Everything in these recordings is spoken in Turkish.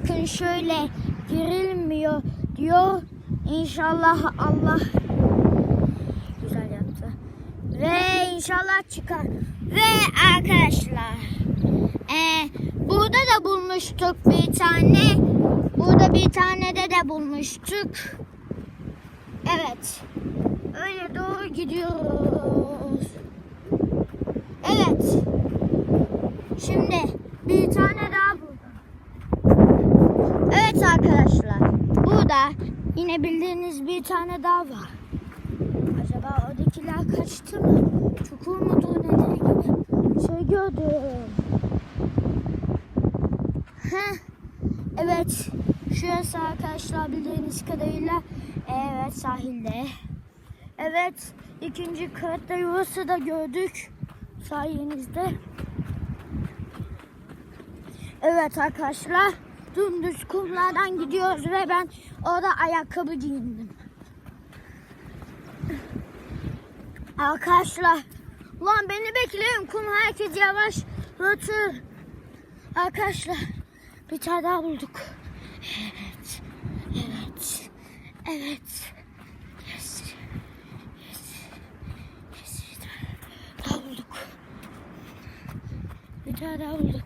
bakın şöyle girilmiyor diyor. İnşallah Allah güzel yaptı. Ve inşallah çıkar. Ve arkadaşlar e, burada da bulmuştuk bir tane. Burada bir tane de de bulmuştuk. Evet. Öyle doğru gidiyoruz. Evet. Şimdi bir tane daha buldum. Evet arkadaşlar. Burada yine bildiğiniz bir tane daha var. Acaba oradakiler kaçtı mı? Çukur mudur nedir gibi şey gördüm. Heh. Evet. Şurası arkadaşlar bildiğiniz kadarıyla evet sahilde. Evet ikinci katta yuvası da gördük sayenizde. Evet arkadaşlar dümdüz kumlardan gidiyoruz ve ben orada ayakkabı giyindim. Arkadaşlar ulan beni bekleyin kum herkes yavaş otur. Arkadaşlar bir tane daha bulduk. Evet. Evet. Evet. Bulduk. Bir tane daha bulduk.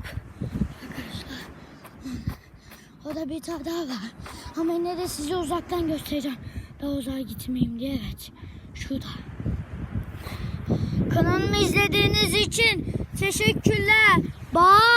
Arkadaşlar. O da bir tane daha var. Ama yine de size uzaktan göstereceğim. Daha uzağa gitmeyeyim diye evet. Şurada. Kanalımı izlediğiniz için teşekkürler. Bye.